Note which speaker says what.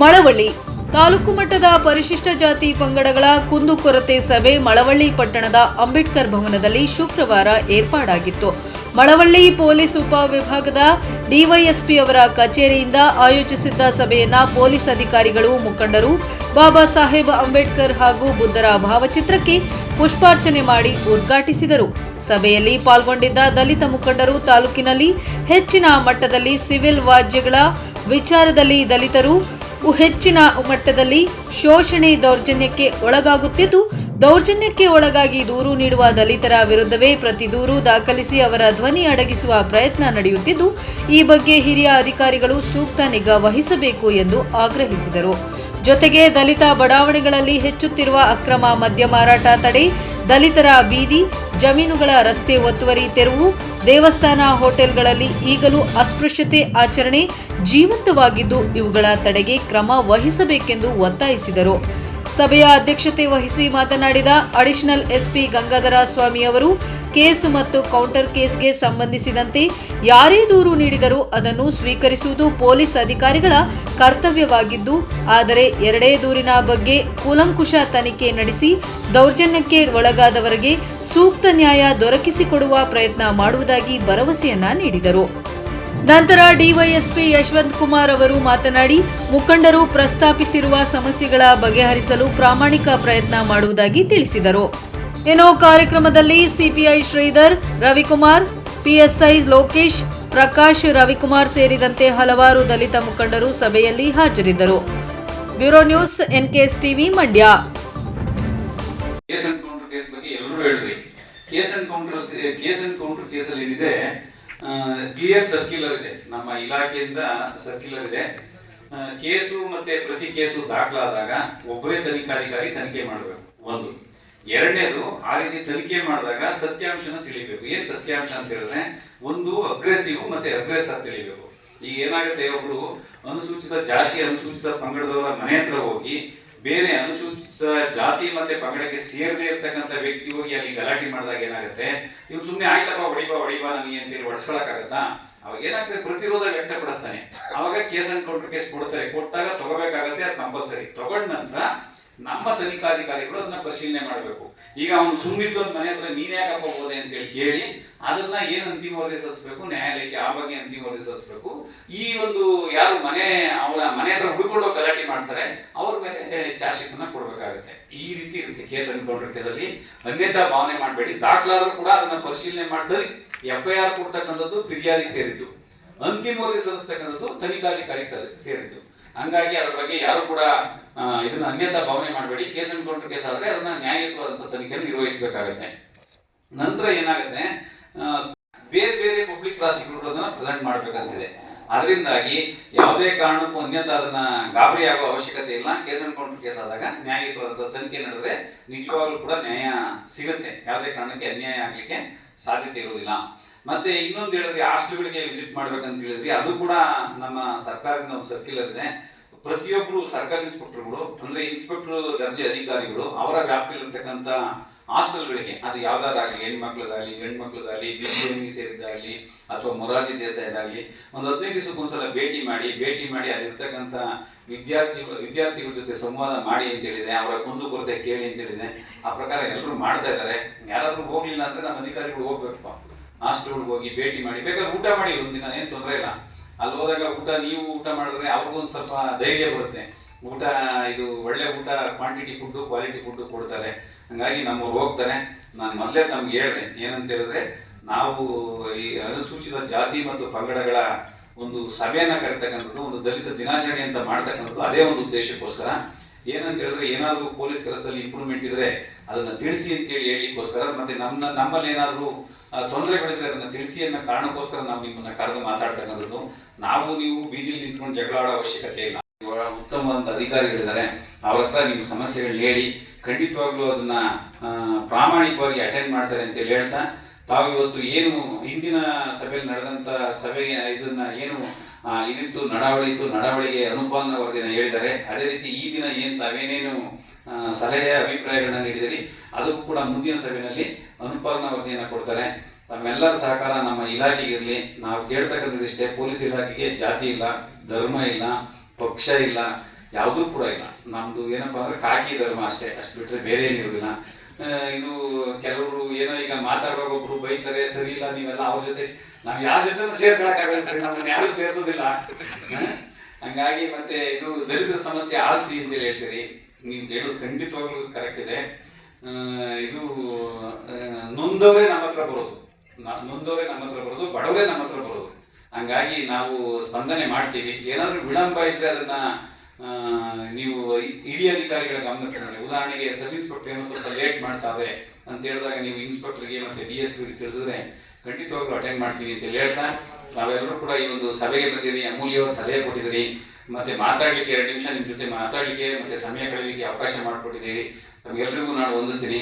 Speaker 1: ಮಳವಳ್ಳಿ. ತಾಲೂಕು ಮಟ್ಟದ ಪರಿಶಿಷ್ಟ ಜಾತಿ ಪಂಗಡಗಳ ಕುಂದುಕೊರತೆ ಸಭೆ ಮಳವಳ್ಳಿ ಪಟ್ಟಣದ ಅಂಬೇಡ್ಕರ್ ಭವನದಲ್ಲಿ ಶುಕ್ರವಾರ ಏರ್ಪಾಡಾಗಿತ್ತು. ಮಳವಳ್ಳಿ ಪೊಲೀಸ್ ಉಪವಿಭಾಗದ ಡಿವೈಎಸ್ಪಿ ಅವರ ಕಚೇರಿಯಿಂದ ಆಯೋಜಿಸಿದ್ದ ಸಭೆಯನ್ನ ಪೊಲೀಸ್ ಅಧಿಕಾರಿಗಳು, ಮುಖಂಡರು, ಬಾಬಾ ಸಾಹೇಬ್ ಅಂಬೇಡ್ಕರ್ ಹಾಗೂ ಬುದ್ಧರ ಭಾವಚಿತ್ರಕ್ಕೆ ಪುಷ್ಪಾರ್ಚನೆ ಮಾಡಿ ಉದ್ಘಾಟಿಸಿದರು. ಸಭೆಯಲ್ಲಿ ಪಾಲ್ಗೊಂಡಿದ್ದ ದಲಿತ ಮುಖಂಡರು ತಾಲೂಕಿನಲ್ಲಿ ಹೆಚ್ಚಿನ ಮಟ್ಟದಲ್ಲಿ ಸಿವಿಲ್ ವಾಜ್ಯಗಳ ವಿಚಾರದಲ್ಲಿ ದಲಿತರು ಹೆಚ್ಚಿನ ಮಟ್ಟದಲ್ಲಿ ಶೋಷಣೆ ದೌರ್ಜನ್ಯಕ್ಕೆ ಒಳಗಾಗುತ್ತಿದ್ದು, ದೌರ್ಜನ್ಯಕ್ಕೆ ಒಳಗಾಗಿ ದೂರು ನೀಡುವ ದಲಿತರ ವಿರುದ್ಧವೇ ಪ್ರತಿ ದೂರು ದಾಖಲಿಸಿ ಅವರ ಧ್ವನಿ ಅಡಗಿಸುವ ಪ್ರಯತ್ನ ನಡೆಯುತ್ತಿದ್ದು, ಈ ಬಗ್ಗೆ ಹಿರಿಯ ಅಧಿಕಾರಿಗಳು ಸೂಕ್ತ ನಿಗಾ ವಹಿಸಬೇಕು ಎಂದು ಆಗ್ರಹಿಸಿದರು. ಜೊತೆಗೆ ದಲಿತ ಬಡಾವಣೆಗಳಲ್ಲಿ ಹೆಚ್ಚುತ್ತಿರುವ ಅಕ್ರಮ ಮದ್ಯ ಮಾರಾಟ ತಡೆ ದಲಿತರ ಬೀದಿ, ಜಮೀನುಗಳ ರಸ್ತೆ ಒತ್ತುವರಿ ತೆರವು, ದೇವಸ್ಥಾನ ಹೋಟೆಲ್ಗಳಲ್ಲಿ ಈಗಲೂ ಅಸ್ಪೃಶ್ಯತೆ ಆಚರಣೆ ಜೀವಂತವಾಗಿದ್ದು ಇವುಗಳ ತಡೆಗೆ ಕ್ರಮ ವಹಿಸಬೇಕೆಂದು ಒತ್ತಾಯಿಸಿದರು. ಸಭೆಯ ಅಧ್ಯಕ್ಷತೆ ವಹಿಸಿ ಮಾತನಾಡಿದ ಅಡಿಷನಲ್ ಎಸ್ಪಿ ಗಂಗಾಧರ ಸ್ವಾಮಿ ಅವರು, ಕೇಸು ಮತ್ತು ಕೌಂಟರ್ ಕೇಸ್ಗೆ ಸಂಬಂಧಿಸಿದಂತೆ ಯಾರೇ ದೂರು ನೀಡಿದರೂ ಅದನ್ನು ಸ್ವೀಕರಿಸುವುದು ಪೊಲೀಸ್ ಅಧಿಕಾರಿಗಳ ಕರ್ತವ್ಯವಾಗಿದ್ದು, ಆದರೆ ಎರಡೇ ದೂರಿನ ಬಗ್ಗೆ ಕೂಲಂಕುಷ ತನಿಖೆ ನಡೆಸಿ ದೌರ್ಜನ್ಯಕ್ಕೆ ಒಳಗಾದವರಿಗೆ ಸೂಕ್ತ ನ್ಯಾಯ ದೊರಕಿಸಿಕೊಡುವ ಪ್ರಯತ್ನ ಮಾಡುವುದಾಗಿ ಭರವಸೆಯನ್ನ ನೀಡಿದರು. ನಂತರ ಡಿವೈಎಸ್ಪಿ ಯಶವಂತ್ ಕುಮಾರ್ ಅವರು ಮಾತನಾಡಿ, ಮುಖಂಡರು ಪ್ರಸ್ತಾಪಿಸಿರುವ ಸಮಸ್ಯೆಗಳ ಬಗೆಹರಿಸಲು ಪ್ರಾಮಾಣಿಕ ಪ್ರಯತ್ನ ಮಾಡುವುದಾಗಿ ತಿಳಿಸಿದರು. ಇನ್ನು ಕಾರ್ಯಕ್ರಮದಲ್ಲಿ ಸಿಪಿಐ ಶ್ರೀಧರ್, ರವಿಕುಮಾರ್, ಪಿಎಸ್ಐ ಲೋಕೇಶ್, ಪ್ರಕಾಶ್, ರವಿಕುಮಾರ್ ಸೇರಿದಂತೆ ಹಲವಾರು ದಲಿತ ಮುಖಂಡರು ಸಭೆಯಲ್ಲಿ ಹಾಜರಿದ್ದರು. Bureau news, NKS TV Mandya.
Speaker 2: Case encounter case ಬಗ್ಗೆ ಎಲ್ಲರೂ ಹೇಳ್ರಿ ಕೇಸ್ ಎನ್ಕೌಂಟರ್ ಕೇಸ್ ಎನ್ಕೌಂಟರ್ ಕೇಸಲ್ಲಿ ಏನಿದೆ ಕ್ಲಿಯರ್ ಸರ್ಕ್ಯುಲರ್ ಇದೆ. ನಮ್ಮ ಇಲಾಖೆಯಿಂದ ಸರ್ಕ್ಯುಲರ್ ಇದೆ. ಕೇಸು ಮತ್ತೆ ಪ್ರತಿ ಕೇಸು ದಾಖಲಾದಾಗ ಒಬ್ಬರೇ ತನಿಖಾಧಿಕಾರಿ ತನಿಖೆ ಮಾಡಬೇಕು. ಒಂದು. ಎರಡನೇದು, ಆ ರೀತಿ ತನಿಖೆ ಮಾಡಿದಾಗ ಸತ್ಯಾಂಶನ ತಿಳಿಬೇಕು. ಏನ್ ಸತ್ಯಾಂಶ ಅಂತ ಹೇಳಿದ್ರೆ, ಒಂದು ಅಗ್ರೆಸಿವ್ ಮತ್ತೆ ಅಗ್ರೆಸರ್ ತಿಳಿಬೇಕು. ಈಗ ಏನಾಗುತ್ತೆ, ಒಬ್ರು ಅನುಸೂಚಿತ ಜಾತಿ, ಅನುಸೂಚಿತ ಪಂಗಡದವರ ಮನೆ ಹತ್ರ ಹೋಗಿ ಬೇರೆ ಅನುಸೂಚಿತ ಜಾತಿ ಮತ್ತೆ ಪಂಗಡಕ್ಕೆ ಸೇರದೇ ಇರ್ತಕ್ಕಂಥ ವ್ಯಕ್ತಿ ಹೋಗಿ ಅಲ್ಲಿ ಗಲಾಟೆ ಮಾಡಿದಾಗ ಏನಾಗುತ್ತೆ? ಇವ್ನು ಸುಮ್ಮನೆ ಆಯ್ತಪ್ಪ ಹೊಡಿಬಾ ಹೊಡಿಬಾ ನನಗೆ ಅಂತೇಳಿ ಹೊಡ್ಸ್ಕೊಳಕ್ಕಾಗತ್ತಾ? ಅವಾಗ ಏನಾಗ್ತದೆ? ಪ್ರತಿರೋಧ ವ್ಯಕ್ತಪಡಿಸ್ತಾನೆ. ಅವಾಗ ಕೇಸ್ ಕೌಂಟರ್ ಕೇಸ್ ಕೊಡ್ತಾರೆ. ಕೊಟ್ಟಾಗ ತಗೋಬೇಕಾಗತ್ತೆ, ಅದು ಕಂಪಲ್ಸರಿ. ತಗೊಂಡ ನಂತರ ನಮ್ಮ ತನಿಖಾಧಿಕಾರಿಗಳು ಅದನ್ನ ಪರಿಶೀಲನೆ ಮಾಡಬೇಕು. ಈಗ ಅವನು ಸುಮ್ಮಿದ್ದು ಮನೆ ಹತ್ರ ನೀನ್ ಯಾಕಪ್ಪ ಅಂತ ಹೇಳಿ ಕೇಳಿ, ಅದನ್ನ ಏನ್ ಅಂತಿಮ ವರದಿ ಸಲ್ಲಿಸಬೇಕು? ನ್ಯಾಯಾಲಯಕ್ಕೆ ಆ ಬಗ್ಗೆ ಅಂತಿಮ ವರದಿ ಸಲ್ಲಿಸಬೇಕು. ಈ ಒಂದು ಯಾರು ಮನೆ, ಅವರ ಮನೆ ಹತ್ರ ಹುಡುಕೊಂಡು ಗಲಾಟೆ ಮಾಡ್ತಾರೆ, ಅವ್ರ ಮೇಲೆ ಚಾರ್ಜ್ ಶೀಟ್ ಅನ್ನ ಕೊಡ್ಬೇಕಾಗುತ್ತೆ. ಈ ರೀತಿ ಇರುತ್ತೆ ಕೇಸ್ ಅನ್ಕೊಂಡ್ರೆ ಕೇಸಲ್ಲಿ. ಅನ್ಯತಾ ಭಾವನೆ ಮಾಡಬೇಡಿ. ದಾಖಲಾದ್ರೂ ಕೂಡ ಅದನ್ನ ಪರಿಶೀಲನೆ ಮಾಡ್ತಾರೆ. ಎಫ್ ಐ ಆರ್ ಕೊಡ್ತಕ್ಕಂಥದ್ದು ಫಿರ್ಯಾದಿಗೆ ಸೇರಿದ್ದು. ಅಂತಿಮ ವರದಿ ಸಲ್ಲಿಸ್ತಕ್ಕಂಥದ್ದು ತನಿಖಾಧಿಕಾರಿಗೆ ಸೇರಿದ್ದು. ಹಂಗಾಗಿ ಅದ್ರ ಬಗ್ಗೆ ಯಾರು ಕೂಡ ಇದನ್ನ ಅನ್ಯತಾ ಭಾವನೆ ಮಾಡಬೇಡಿ. ಕೇಸ್ ಎನ್ಕೌಂಟರ್ ಕೇಸ್ ಆದ್ರೆ ಅದನ್ನ ನ್ಯಾಯಯುತವಾದಂಥ ತನಿಖೆಯನ್ನು ನಿರ್ವಹಿಸಬೇಕಾಗತ್ತೆ. ನಂತರ ಏನಾಗುತ್ತೆ ಬೇರೆ ಬೇರೆ ಪಬ್ಲಿಕ್ ಪ್ರಾಸಿಕ್ಯೂಟರ್ ಅದನ್ನ ಪ್ರೆಸೆಂಟ್ ಮಾಡಬೇಕಂತಿದೆ. ಅದರಿಂದಾಗಿ ಯಾವುದೇ ಕಾರಣಕ್ಕೂ ಅನ್ಯತ ಅದನ್ನ ಗಾಬರಿ ಆಗೋ ಅವಶ್ಯಕತೆ ಇಲ್ಲ. ಕೇಸ್ ಎನ್ಕೌಂಟರ್ ಕೇಸ್ ಆದಾಗ ನ್ಯಾಯಿಕವಾದಂತ ತನಿಖೆ ನಡೆದ್ರೆ ನಿಜವಾಗ್ಲೂ ಕೂಡ ನ್ಯಾಯ ಸಿಗುತ್ತೆ. ಯಾವುದೇ ಕಾರಣಕ್ಕೆ ಅನ್ಯಾಯ ಆಗ್ಲಿಕ್ಕೆ ಸಾಧ್ಯತೆ ಇರುವುದಿಲ್ಲ. ಮತ್ತೆ ಇನ್ನೊಂದು ಹೇಳಿದ್ರೆ ಹಾಸ್ಟೆಲ್ಗಳಿಗೆ ವಿಸಿಟ್ ಮಾಡ್ಬೇಕಂತ ಹೇಳಿದ್ರಿ, ಅದು ಕೂಡ ನಮ್ಮ ಸರ್ಕಾರದಿಂದ ಒಂದು ಸರ್ಕ್ಯುಲರ್ ಇದೆ. ಪ್ರತಿಯೊಬ್ಬರು ಸರ್ಕಾರಿ ಇನ್ಸ್ಪೆಕ್ಟರ್ಗಳು ಅಂದ್ರೆ ಇನ್ಸ್ಪೆಕ್ಟರ್ ದರ್ಜೆ ಅಧಿಕಾರಿಗಳು, ಅವರ ವ್ಯಾಪ್ತಿಯಲ್ಲಿರ್ತಕ್ಕಂಥ ಹಾಸ್ಟೆಲ್ಗಳಿಗೆ, ಅದು ಯಾವ್ದಾರಾಗಲಿ ಹೆಣ್ಮಕ್ಳದಾಗಲಿ ಗಂಡು ಮಕ್ಳದಾಗಲಿ ಬಿ ಸೇರಿದ್ದಾಗ್ಲಿ, ಅಥವಾ ಮೊರಾರ್ಜಿ ದೇಸಾಯದಾಗಲಿ, ಒಂದು ಹದಿನೈದು ದಿವಸಕ್ಕೊಂದ್ಸಲ ಭೇಟಿ ಮಾಡಿ ಭೇಟಿ ಮಾಡಿ ಅಲ್ಲಿರ್ತಕ್ಕಂಥ ವಿದ್ಯಾರ್ಥಿ ವಿದ್ಯಾರ್ಥಿಗಳ ಜೊತೆ ಸಂವಾದ ಮಾಡಿ ಅಂತ ಹೇಳಿದೆ, ಅವರ ಕುಂದುಕೊರತೆ ಕೇಳಿ ಅಂತ ಹೇಳಿದೆ. ಆ ಪ್ರಕಾರ ಎಲ್ಲರೂ ಮಾಡ್ತಾ ಇದ್ದಾರೆ. ಯಾರಾದರೂ ಹೋಗ್ಲಿಲ್ಲ ಅಂದ್ರೆ ನಮ್ಮ ಅಧಿಕಾರಿಗಳು ಹೋಗ್ಬೇಕಪ್ಪ. ಹಾಸ್ಟೆಲ್ಗಳಿಗೆ ಹೋಗಿ ಭೇಟಿ ಮಾಡಿ, ಬೇಕಾದ್ರೆ ಊಟ ಮಾಡಿ, ಒಂದಿನ ಏನು ತೊಂದರೆ ಇಲ್ಲ. ಅಲ್ಲಿ ಹೋದಾಗ ಊಟ, ನೀವು ಊಟ ಮಾಡಿದ್ರೆ ಅವ್ರಿಗೊಂದು ಸ್ವಲ್ಪ ಧೈರ್ಯ ಬರುತ್ತೆ. ಊಟ, ಇದು ಒಳ್ಳೆ ಊಟ ಕ್ವಾಂಟಿಟಿ ಫುಡ್ಡು ಕ್ವಾಲಿಟಿ ಫುಡ್ಡು ಕೊಡ್ತಾರೆ. ಹಂಗಾಗಿ ನಮ್ಮವ್ರು ಹೋಗ್ತಾರೆ. ನಾನು ಮೊದಲೇ ತಮ್ಗೆ ಹೇಳಿದೆ, ಏನಂತ ಹೇಳಿದ್ರೆ, ನಾವು ಈ ಅನುಸೂಚಿತ ಜಾತಿ ಮತ್ತು ಪಂಗಡಗಳ ಒಂದು ಸಭೆಯನ್ನು ಕರಿತಕ್ಕಂಥದ್ದು, ಒಂದು ದಲಿತ ದಿನಾಚರಣೆ ಅಂತ ಮಾಡ್ತಕ್ಕಂಥದ್ದು, ಅದೇ ಒಂದು ಉದ್ದೇಶಕ್ಕೋಸ್ಕರ. ಏನಂತ ಹೇಳಿದ್ರೆ ಏನಾದರೂ ಪೊಲೀಸ್ ಕೆಲಸದಲ್ಲಿ ಇಂಪ್ರೂವ್ಮೆಂಟ್ ಇದ್ರೆ ಅದನ್ನ ತಿಳಿಸಿ ಅಂತೇಳಿ ಹೇಳಿಕೋಸ್ಕರ ಮತ್ತೆ ನಮ್ಮ ನಮ್ಮಲ್ಲಿ ಏನಾದರೂ ತೊಂದರೆಗಳಿದ್ರೆ ಅದನ್ನ ತಿಳಿಸಿ ಅನ್ನೋ ಕಾರಣಕ್ಕೋಸ್ಕರ ನಾವು ನಿಮ್ಮನ್ನ ಕರೆದು ಮಾತಾಡ್ತಕ್ಕಂಥದ್ದು ನಾವು ನೀವು ಬೀದಿಲಿ ನಿಂತ್ಕೊಂಡು ಜಗಳ ಆಡೋ ಅವಶ್ಯಕತೆ ಇಲ್ಲ. ಉತ್ತಮವಾದಂಥ ಅಧಿಕಾರಿಗಳಿದ್ದಾರೆ. ಅವ್ರ ಹತ್ರ ನಿಮ್ಮ ಸಮಸ್ಯೆಗಳನ್ನ ಹೇಳಿ, ಖಂಡಿತವಾಗ್ಲೂ ಅದನ್ನ ಪ್ರಾಮಾಣಿಕವಾಗಿ ಅಟೆಂಡ್ ಮಾಡ್ತಾರೆ ಅಂತೇಳಿ ಹೇಳ್ತಾ, ತಾವು ಇವತ್ತು ಏನು, ಹಿಂದಿನ ಸಭೆಯಲ್ಲಿ ನಡೆದಂತ ಸಭೆಗೆ ಇದನ್ನ ಏನು ಇದಿತ್ತು ನಡಾವಳಿ ಇತ್ತು. ನಡಾವಳಿಗೆ ಅನುಪಾಂಗ ವರದಿಯನ್ನು ಹೇಳಿದ್ದಾರೆ. ಅದೇ ರೀತಿ ಈ ದಿನ ಏನ್ ತಾವೇನೇನು ಸಲಹೆ, ಅಭಿಪ್ರಾಯಗಳನ್ನ ನೀಡಿದಿರಿ ಅದಕ್ಕೂ ಕೂಡ ಮುಂದಿನ ಸಭೆಯಲ್ಲಿ ಅನುಪಾಂಗ ವರದಿಯನ್ನ ಕೊಡ್ತಾರೆ. ತಮ್ಮೆಲ್ಲರ ಸಹಕಾರ ನಮ್ಮ ಇಲಾಖೆಗೆ ಇರಲಿ. ನಾವು ಕೇಳ್ತಕ್ಕಂಥದ್ದಿಷ್ಟೇ, ಪೊಲೀಸ್ ಇಲಾಖೆಗೆ ಜಾತಿ ಇಲ್ಲ, ಧರ್ಮ ಇಲ್ಲ, ಪಕ್ಷ ಇಲ್ಲ, ಯಾವುದೂ ಕೂಡ ಇಲ್ಲ. ನಮ್ಮದು ಏನಪ್ಪ ಅಂದರೆ ಕಾಕಿ ಧರ್ಮ ಅಷ್ಟೇ. ಅಷ್ಟು ಬಿಟ್ಟರೆ ಬೇರೆ ಏನಿರೋದಿಲ್ಲ ಇದು ಕೆಲವರು ಏನೋ ಈಗ ಮಾತಾಡುವಾಗ ಒಬ್ರು ಬೈತಾರೆ, ಸರಿ ಇಲ್ಲ, ನೀವೆಲ್ಲ ಅವ್ರ ಜೊತೆ ನಾವ್ ಯಾರ ಜೊತೆ ಸೇರ್ಕೊಳಕ್ಕಾಗಲ್ಲ ನಮ್ಮನ್ನ ಯಾರು ಸೇರಿಸೋದಿಲ್ಲ? ಹಂಗಾಗಿ ಮತ್ತೆ ಇದು ದಲಿತರ ಸಮಸ್ಯೆ ಆಳಿಸಿ ಅಂತೇಳಿ ಹೇಳ್ತೀರಿ. ನೀವು ಹೇಳೋದು ಖಂಡಿತವಾಗ್ಲೂ ಕರೆಕ್ಟ್ ಇದೆ. ಇದು ನೊಂದವರೇ ನಮ್ಮ ಹತ್ರ ಬರೋದು. ನೊಂದವರೇ ನಮ್ಮ ಹತ್ರ ಬರೋದು, ಬಡವರೇ ನಮ್ಮ ಹತ್ರ ಬರೋದು. ಹಂಗಾಗಿ ನಾವು ಸ್ಪಂದನೆ ಮಾಡ್ತೀವಿ. ಏನಾದ್ರೂ ವಿಳಂಬ ಇದ್ರೆ ಅದನ್ನ ನೀವು ಹಿರಿಯ ಅಧಿಕಾರಿಗಳ ಗಮನಕ್ಕೆ ತನ್ನಿ. ಉದಾಹರಣೆಗೆ ಇನ್ಸ್ಪೆಕ್ಟರ್ ಏನೋ ಸ್ವಲ್ಪ ಲೇಟ್ ಮಾಡ್ತಾವೆ ಅಂತ ಹೇಳಿದಾಗ ನೀವು ಇನ್ಸ್ಪೆಕ್ಟರ್ಗೆ ಮತ್ತೆ ಡಿ ಎಸ್ ಪಿ ತಿಳಿಸಿದ್ರೆ ಖಂಡಿತವಾಗ್ಲೂ ಅಟೆಂಡ್ ಮಾಡ್ತೀನಿ ಅಂತ ಹೇಳಿ ಹೇಳ್ತಾ, ನಾವೆಲ್ಲರೂ ಕೂಡ ಈ ಒಂದು ಸಭೆಗೆ ಬಂದಿರಿ ಅಮೂಲ್ಯವಾದ ಸಲಹೆ ಕೊಟ್ಟಿದ್ದೀರಿ ಮತ್ತೆ ಮಾತಾಡ್ಲಿಕ್ಕೆ, ಎರಡು ನಿಮಿಷ ನಿಮ್ಮ ಜೊತೆ ಮಾತಾಡ್ಲಿಕ್ಕೆ, ಮತ್ತೆ ಸಮಯ ಕಳೀಲಿಕ್ಕೆ ಅವಕಾಶ ಮಾಡಿಕೊಟ್ಟಿದ್ದೀರಿ. ನಮ್ಗೆಲ್ರಿಗೂ ನಾನು ವಂದಿಸ್ತೀನಿ.